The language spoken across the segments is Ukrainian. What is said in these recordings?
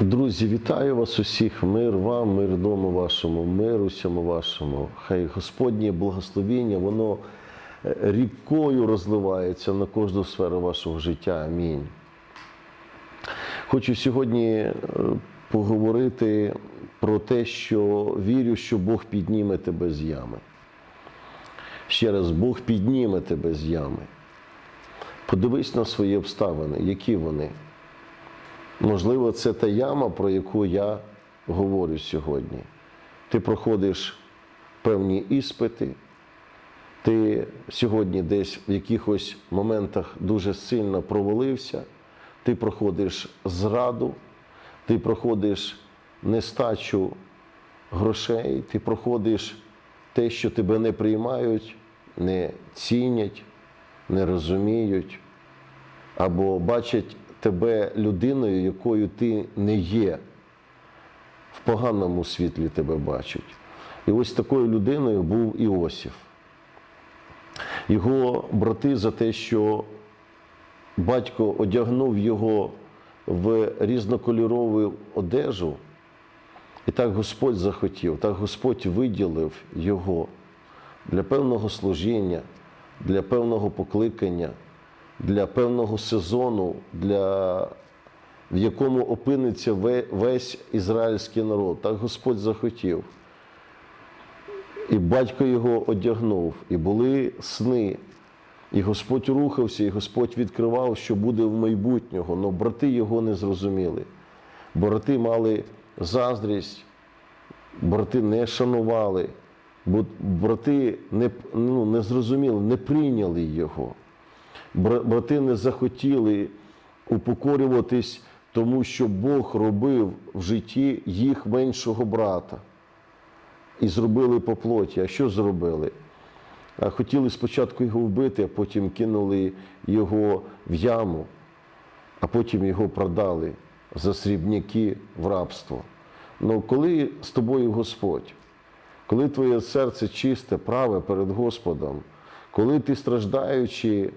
Друзі, вітаю вас усіх. Мир вам, мир дому вашому, мир усьому вашому. Хай Господнє благословіння, воно е, рікою розливається на кожну сферу вашого життя. Амінь. Хочу сьогодні е, поговорити про те, що вірю, що Бог підніме тебе з ями. Ще раз, Бог підніме тебе з ями. Подивись на свої обставини, які вони. Можливо, це та яма, про яку я говорю сьогодні. Ти проходиш певні іспити, ти сьогодні десь в якихось моментах дуже сильно провалився, ти проходиш зраду, ти проходиш нестачу грошей, ти проходиш те, що тебе не приймають, не цінять, не розуміють або бачать тебе людиною, якою ти не є. В поганому світлі тебе бачать. І ось такою людиною був Іосиф. Його брати за те, що батько одягнув його в різнокольорову одежу, і так Господь захотів, так Господь виділив його для певного служіння, для певного покликання, для певного сезону, для, в якому опиниться весь ізраїльський народ. Так Господь захотів. І батько його одягнув, і були сни. І Господь рухався, і Господь відкривав, що буде в майбутнього. але брати його не зрозуміли. Брати мали заздрість, брати не шанували, брати не, ну, не зрозуміли, не прийняли його. Бра- Брати не захотіли упокорюватись, тому що Бог робив в житті їх меншого брата. І зробили по плоті. А що зробили? Хотіли спочатку його вбити, а потім кинули його в яму, а потім його продали за срібняки в рабство. Ну коли з тобою Господь, коли твоє серце чисте, праве перед Господом, коли ти страждаючи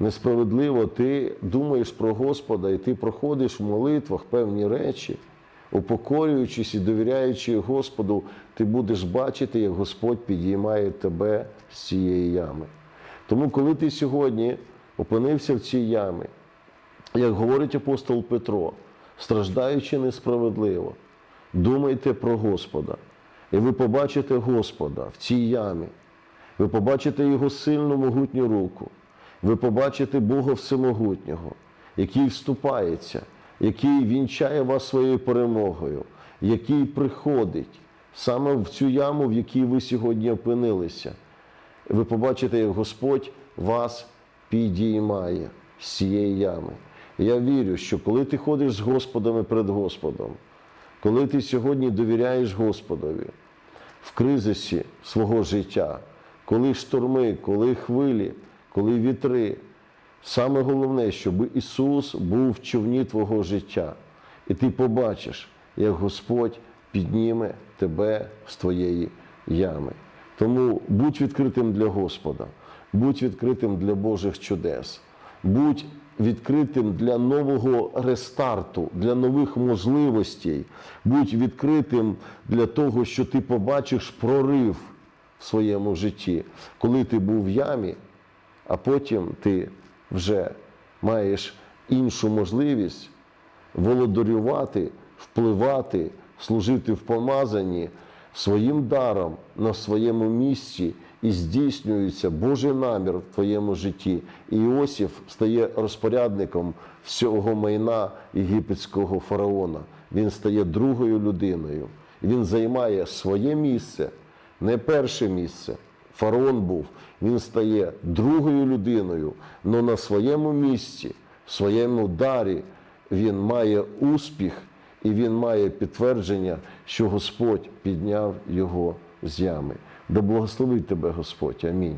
несправедливо, ти думаєш про Господа і ти проходиш в молитвах певні речі, упокорюючись і довіряючи Господу, ти будеш бачити, як Господь підіймає тебе з цієї ями. Тому, коли ти сьогодні опинився в цій ямі, як говорить апостол Петро, страждаючи несправедливо, думайте про Господа. І ви побачите Господа в цій ямі. Ви побачите Його сильну могутню руку. Ви побачите Бога Всемогутнього, який вступається, який вінчає вас своєю перемогою, який приходить саме в цю яму, в якій ви сьогодні опинилися. Ви побачите, як Господь вас підіймає з цієї ями. Я вірю, що коли ти ходиш з Господом і перед Господом, коли ти сьогодні довіряєш Господові в кризисі свого життя, коли шторми, коли хвилі, коли вітри, саме головне, щоб Ісус був в човні твого життя, і ти побачиш, як Господь підніме тебе з твоєї ями. Тому будь відкритим для Господа, будь відкритим для Божих чудес, будь відкритим для нового рестарту, для нових можливостей, будь відкритим для того, що ти побачиш прорив в своєму житті, коли ти був в ямі, а потім ти вже маєш іншу можливість володарювати, впливати, служити в помазанні своїм даром на своєму місці і здійснюється Божий намір в твоєму житті. І Іосиф стає розпорядником всього майна єгипетського фараона. Він стає другою людиною. Він займає своє місце, не перше місце. Фараон був, він стає другою людиною, але на своєму місці, в своєму дарі він має успіх і він має підтвердження, що Господь підняв його з ями. Да благословить тебе Господь. Амінь.